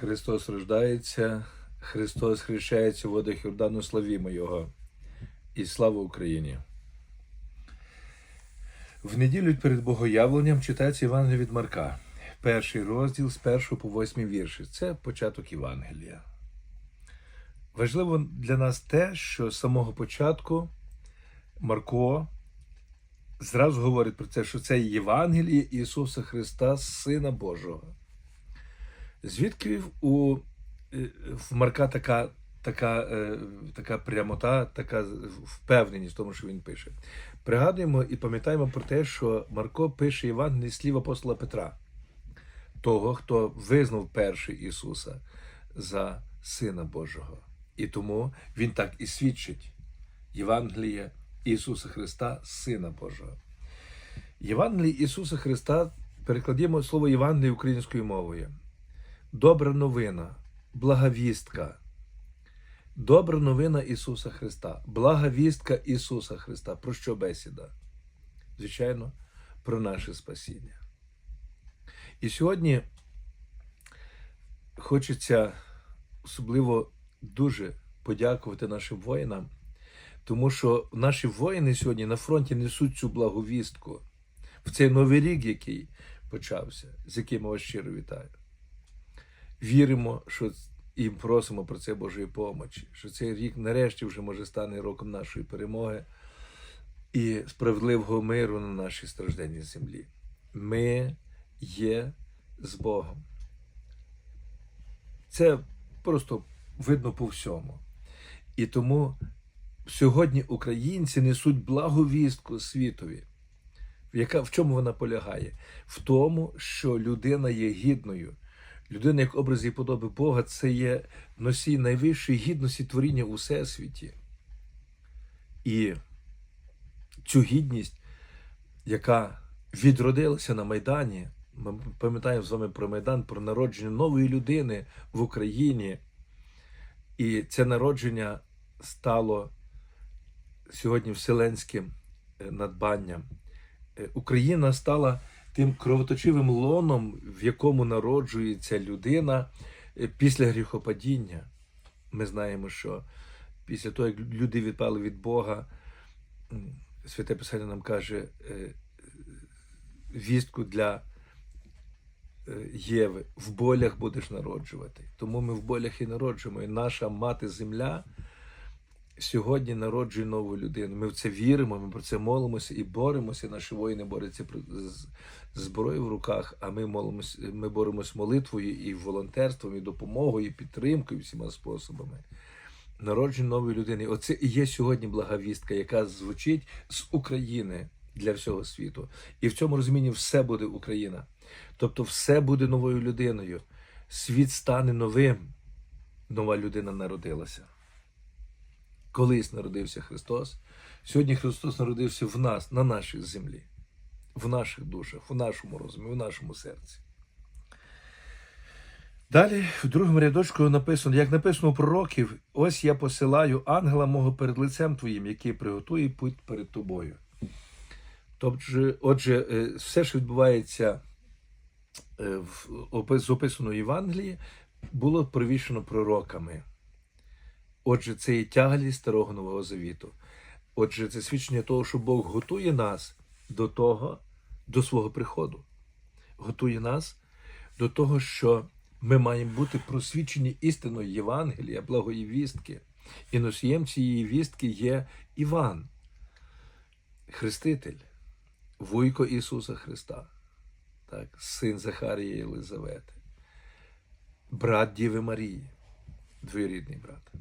Христос рождається, Христос хрещається в водах Йордану, славімо Його. І слава Україні! В неділю перед Богоявленням читається Євангелія від Марка, перший розділ з 1 по 8 вірші. Це початок Євангелія. Важливо для нас те, що з самого початку Марко зразу говорить про це, що це Євангеліє Ісуса Христа, Сина Божого. Звідки у е, в Марка така, така, е, така прямота, така впевненість в тому, що він пише? Пригадуємо і пам'ятаємо про те, що Марко пише Євангеліє слів апостола Петра, того, хто визнав перший Ісуса за Сина Божого. І тому Він так і свідчить Євангеліє Ісуса Христа, Сина Божого. Євангеліє Ісуса Христа перекладімо слово Євангеліє українською мовою. Добра новина, благовістка. Добра новина Ісуса Христа, благовістка Ісуса Христа. Про що бесіда? Звичайно, про наше спасіння. І сьогодні хочеться особливо дуже подякувати нашим воїнам, тому що наші воїни сьогодні на фронті несуть цю благовістку в цей новий рік, який почався, з яким я вас щиро вітаю. Віримо, що і просимо про це Божої помочі, що цей рік нарешті вже може стане роком нашої перемоги і справедливого миру на нашій стражденній землі. Ми є з Богом. Це просто видно по всьому. І тому сьогодні українці несуть благовістку світові. В чому вона полягає? В тому, що людина є гідною. Людина, як образ і подоби Бога, це є носій найвищої гідності творіння у всесвіті. І цю гідність, яка відродилася на Майдані, ми пам'ятаємо з вами про Майдан, про народження нової людини в Україні. І це народження стало сьогодні вселенським надбанням. Україна стала тим кровоточивим лоном, в якому народжується людина після гріхопадіння. Ми знаємо, що після того, як люди відпали від Бога, Святе Писання нам каже вістку для Єви, в болях будеш народжувати. Тому ми в болях і народжуємо. І наша мати земля сьогодні народжує нову людину. Ми в це віримо, ми про це молимося і боремося. Наші воїни борються з зброєю в руках, а ми молимося, ми боремося молитвою і волонтерством, і допомогою, і підтримкою всіма способами. Народження нової людини. Оце і є сьогодні благовістка, яка звучить з України для всього світу. І в цьому розумінні все буде Україна. Тобто, все буде новою людиною. Світ стане новим. Нова людина народилася. Колись народився Христос. Сьогодні Христос народився в нас, на нашій землі, в наших душах, в нашому розумі, в нашому серці. Далі, в другому рядочку написано, як написано у пророків, ось я посилаю ангела мого перед лицем твоїм, який приготує путь перед тобою. Тобто, отже, все, що відбувається з описаної Євангелії, було провіщено пророками. Отже, це є тяглість старого Нового Завіту. Отже, це свідчення того, що Бог готує нас до того, до свого приходу. Готує нас до того, що ми маємо бути просвідчені істиною Євангелія, благої вістки. І носієм цієї вістки є Іван, Хреститель, вуйко Ісуса Христа, так, син Захарії Єлизавети, брат Діви Марії, двоюрідний брат.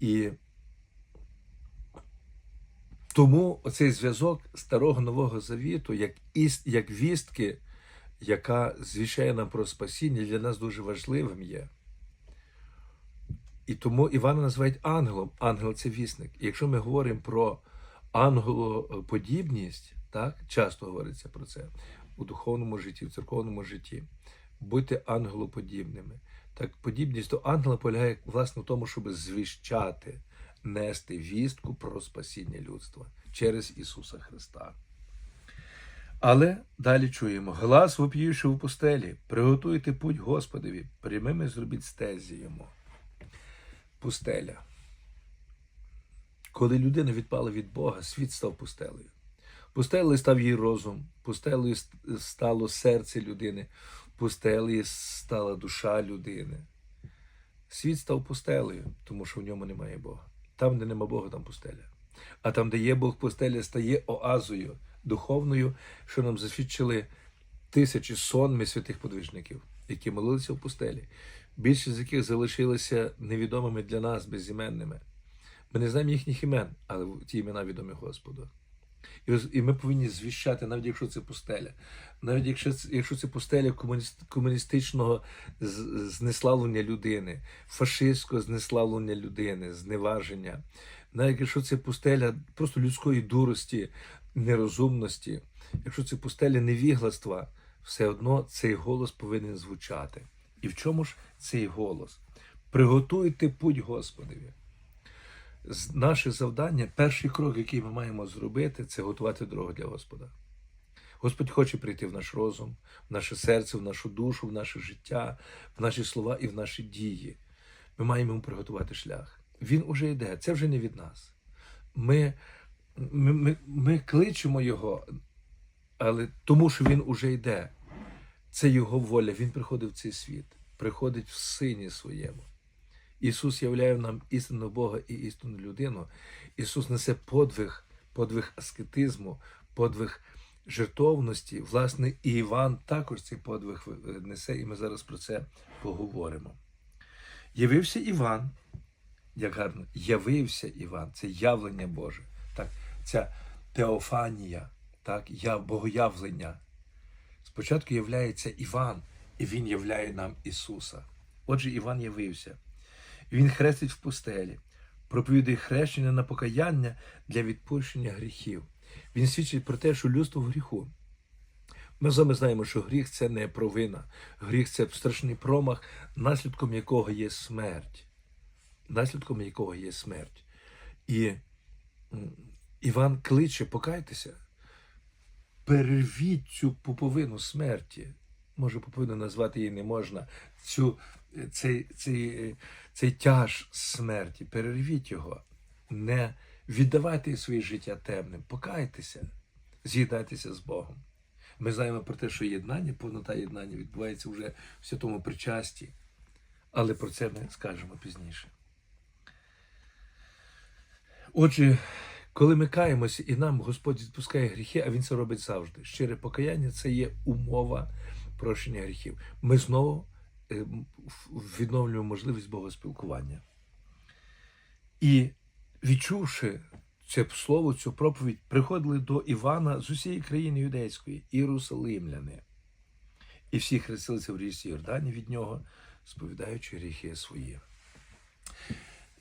І тому оцей зв'язок старого Нового Завіту, як іс, як вістки, яка звіщає нам про спасіння, для нас дуже важливим є. І тому Івана називають ангелом. Ангел це вісник. І якщо ми говоримо про ангелоподібність, так, часто говориться про це у духовному житті, в церковному житті, бути ангелоподібними. Так, подібність до ангела полягає власне в тому, щоб звіщати, нести вістку про спасіння людства через Ісуса Христа. Але далі чуємо: глас вопіючи в пустелі, приготуйте путь Господові, прямими зробіть стезі йому. Пустеля. Коли людина відпала від Бога, світ став пустелею. Пустелею став її розум, пустелею стало серце людини, пустелею стала душа людини. Світ став пустелею, тому що в ньому немає Бога. Там, де нема Бога, там пустеля. А там, де є Бог, пустеля стає оазою духовною, що нам засвідчили тисячі сонми святих подвижників, які молилися в пустелі, більшість з яких залишилися невідомими для нас, безіменними. Ми не знаємо їхніх імен, але ті імена відомі Господу. І, ми повинні звіщати, навіть якщо це пустеля, навіть якщо це, якщо це пустеля комуністичного знеславлення людини, фашистського знеславлення людини, зневаження, навіть якщо це пустеля просто людської дурості, нерозумності, якщо це пустеля невігластва, все одно цей голос повинен звучати. І в чому ж цей голос? Приготуйте путь Господові з- наше завдання, перший крок, який ми маємо зробити, це готувати дорогу для Господа. Господь хоче прийти в наш розум, в наше серце, в нашу душу, в наше життя, в наші слова і в наші дії. Ми маємо йому приготувати шлях. Він уже йде, це вже не від нас. Ми, ми, ми, ми кличемо його, але тому, що він уже йде. Це його воля. Він приходить в цей світ, приходить в сині своєму. Ісус являє нам істинного Бога і істинну людину. Ісус несе подвиг, подвиг аскетизму, подвиг жертовності. Власне, і Іван також цей подвиг несе, і ми зараз про це поговоримо. Явився Іван, як гарно, явився Іван, це явлення Боже. Так, ця теофанія, так, я, богоявлення. Спочатку являється Іван, і він являє нам Ісуса. Отже, Іван явився. Він хрестить в пустелі, проповідує хрещення на покаяння для відпущення гріхів. Він свідчить про те, що людство в гріху. Ми з вами знаємо, що гріх це не провина. Гріх це страшний промах, наслідком якого є смерть. Наслідком якого є смерть. І Іван кличе, покайтеся, перервіть цю пуповину смерті. Може, пуповину назвати її не можна. Цю, цей, цей, цей тяж смерті, перервіть його. Не віддавайте своє життя темним, покайтеся, з'єднайтеся з Богом. Ми знаємо про те, що єднання, повнота єднання відбувається вже в святому причасті. Але про це ми скажемо пізніше. Отже, коли ми каємося і нам Господь відпускає гріхи, а Він це робить завжди. Щире покаяння це є умова прощення гріхів. Ми знову е, відновлюємо можливість богоспілкування. І відчувши це слово, цю проповідь, приходили до Івана з усієї країни юдейської, єрусалимляни. І всі хрестилися в річці Йордані від нього, сповідаючи гріхи свої.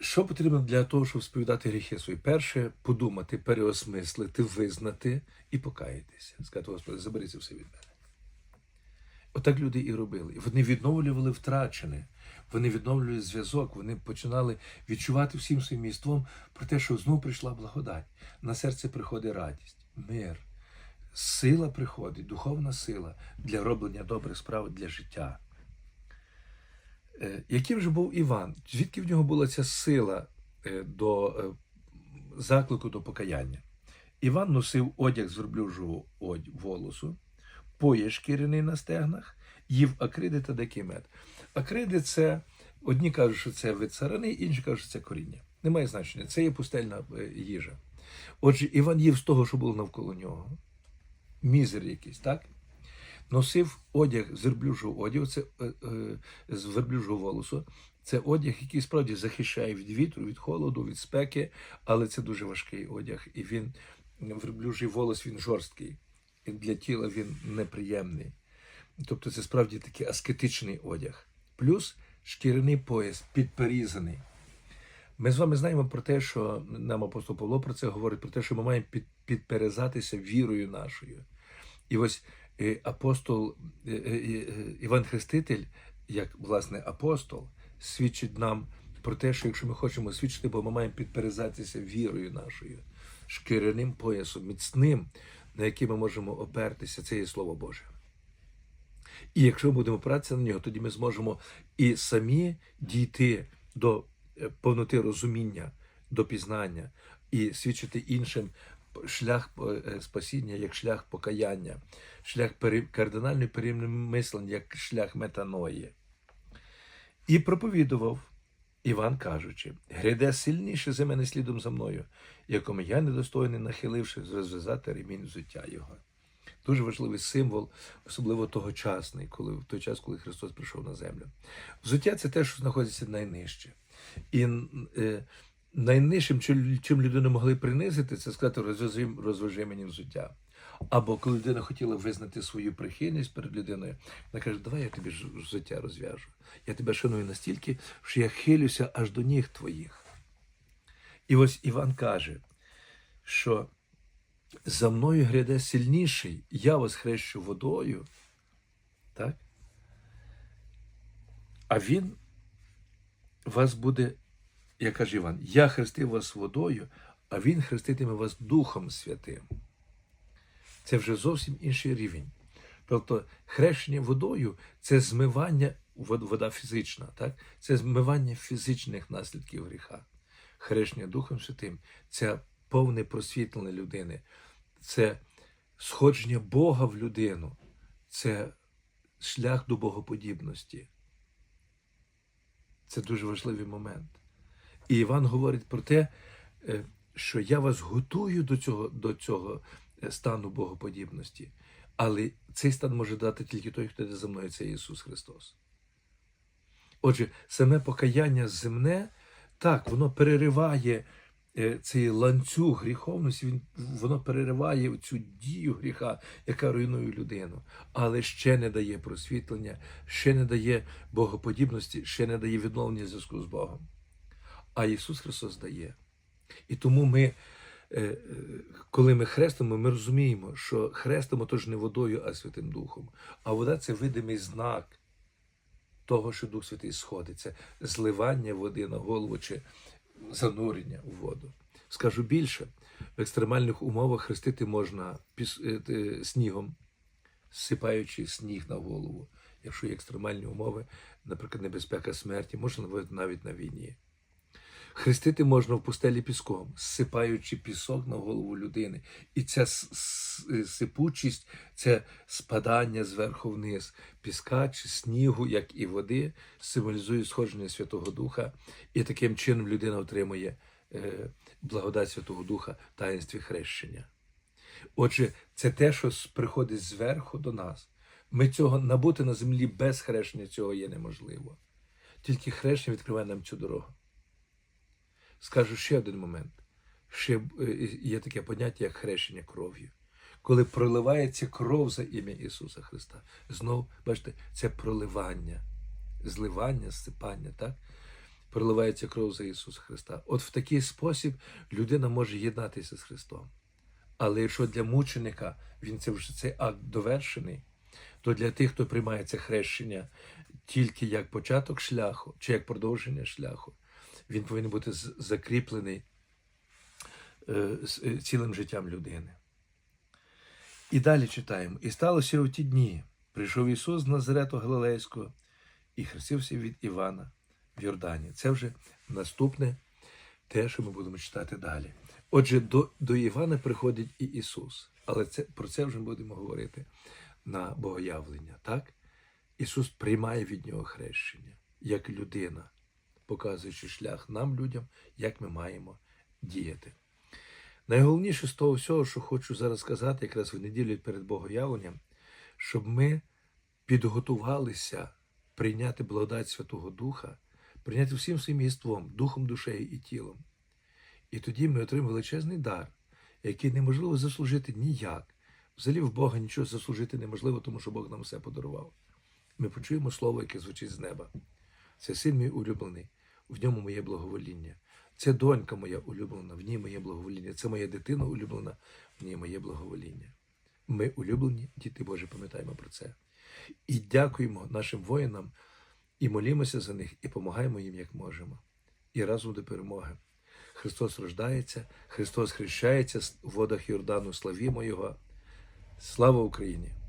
Що потрібно для того, щоб сповідати гріхи свої? Перше, подумати, переосмислити, визнати і покаятися. Сказати, Господи, забери це все від мене. Отак люди і робили. Вони відновлювали втрачене, вони відновлювали зв'язок, вони починали відчувати всім своїм містом про те, що знову прийшла благодать. На серце приходить радість, мир, сила приходить, духовна сила для роблення добрих справ для життя. Е, Яким же був Іван? Звідки в нього була ця сила е, до е, заклику до покаяння? Іван носив одяг з верблюжого волосу, пояс шкіряний на стегнах, їв акриди та дикий мед. Акриди це одні кажуть, що це вид царини, інші кажуть, що це коріння. Немає значення. Це є пустельна е, їжа. Отже, Іван їв з того, що було навколо нього. Мізер якийсь, так? Носив одяг з верблюжого одягу, це е, е, з верблюжого волосу. Це одяг, який справді захищає від вітру, від холоду, від спеки, але це дуже важкий одяг. І він верблюжий волос він жорсткий. Для тіла він неприємний. Тобто це справді такий аскетичний одяг. Плюс шкіряний пояс підперізаний. Ми з вами знаємо про те, що нам апостол Павло про це говорить, про те, що ми маємо під, підперезатися вірою нашою. І ось е, апостол е, е, Іван Хреститель, як власне апостол, свідчить нам про те, що якщо ми хочемо свідчити, бо ми маємо підперезатися вірою нашою, шкіряним поясом, міцним, на яке ми можемо опертися, це є Слово Боже. І якщо ми будемо опиратися на нього, тоді ми зможемо і самі дійти до е, повноти розуміння, до пізнання і свідчити іншим шлях е, спасіння як шлях покаяння, шлях кардинальної перемислення, як шлях метаної. І проповідував Іван, кажучи: гряде сильніше за мене слідом за мною, якому я недостойний, нахиливши, розв'язати ремінь взуття його. Дуже важливий символ, особливо тогочасний, коли в той час, коли Христос прийшов на землю. Взуття це те, що знаходиться найнижче. І е, найнижчим, чим людину могли принизити, це сказати, розв'яжи мені взуття. Або коли людина хотіла визнати свою прихильність перед людиною, вона каже, давай я тобі ж- взуття розв'яжу. Я тебе шаную настільки, що я хилюся аж до ніг твоїх. І ось Іван каже, що за мною гряде сильніший, я вас хрещу водою, так? А він вас буде, як каже Іван, я хрестив вас водою, а він хреститиме вас Духом Святим. Це вже зовсім інший рівень. Тобто хрещення водою це змивання, вода фізична, так? це змивання фізичних наслідків гріха. Хрещення Духом Святим це повне просвітлення людини, це сходження Бога в людину, це шлях до богоподібності. Це дуже важливий момент. І Іван говорить про те, е, що я вас готую до цього, до цього стану богоподібності. Але цей стан може дати тільки той, хто йде за мною, це Ісус Христос. Отже, саме покаяння земне, так, воно перериває е, цей ланцюг гріховності, воно перериває цю дію гріха, яка руйнує людину, але ще не дає просвітлення, ще не дає богоподібності, ще не дає відновлення зв'язку з Богом. А Ісус Христос дає. І тому ми, коли ми хрестимо, ми розуміємо, що хрестимо тож не водою, а Святим Духом. А вода це видимий знак того, що Дух Святий сходить. Це зливання води на голову чи занурення у воду. Скажу більше, в екстремальних умовах хрестити можна е, е, снігом, сипаючи сніг на голову. Якщо є екстремальні умови, наприклад, небезпека смерті, можна навіть- навіть на війні. Хрестити можна в пустелі піском, зсипаючи пісок на голову людини. І ця сипучість, це спадання зверху вниз піска чи снігу, як і води, символізує сходження Святого Духа, і таким чином людина отримує е, благодать Святого Духа в таїнстві хрещення. Отже, це те, що приходить зверху до нас. Ми цього набути на землі без хрещення цього є неможливо. Тільки хрещення відкриває нам цю дорогу. Скажу ще один момент. Ще е, є таке поняття, як хрещення кров'ю. Коли проливається кров за ім'я Ісуса Христа. Знов, бачите, це проливання, зливання, сипання, так? Проливається кров за Ісуса Христа. От в такий спосіб людина може єднатися з Христом. Але якщо для мученика він це вже цей акт довершений, то для тих, хто приймає це хрещення тільки як початок шляху чи як продовження шляху, він повинен бути закріплений е, е, цілим життям людини. І далі читаємо. І сталося у ті дні. Прийшов Ісус з Назарету Галилейського і хрестився від Івана в Йордані. Це вже наступне те, що ми будемо читати далі. Отже, до, до Івана приходить і Ісус. Але це, про це вже будемо говорити на богоявлення. Так? Ісус приймає від нього хрещення як людина, показуючи шлях нам, людям, як ми маємо діяти. Найголовніше з того всього, що хочу зараз сказати, якраз в неділю перед богоявленням, щоб ми підготувалися прийняти благодать Святого Духа, прийняти всім своїм єством, духом, душею і тілом. І тоді ми отримаємо величезний дар, який неможливо заслужити ніяк. Взагалі в Бога нічого заслужити неможливо, тому що Бог нам все подарував. Ми почуємо слово, яке звучить з неба. Це син мій улюблений, в ньому моє благовоління. Це донька моя улюблена, в ній моє благовоління. Це моя дитина улюблена, в ній моє благовоління. Ми улюблені, діти Божі, пам'ятаємо про це. І дякуємо нашим воїнам, і молімося за них, і допомагаємо їм, як можемо. І разом до перемоги. Христос рождається, Христос хрещається в водах Йордану, славімо Його. Слава Україні!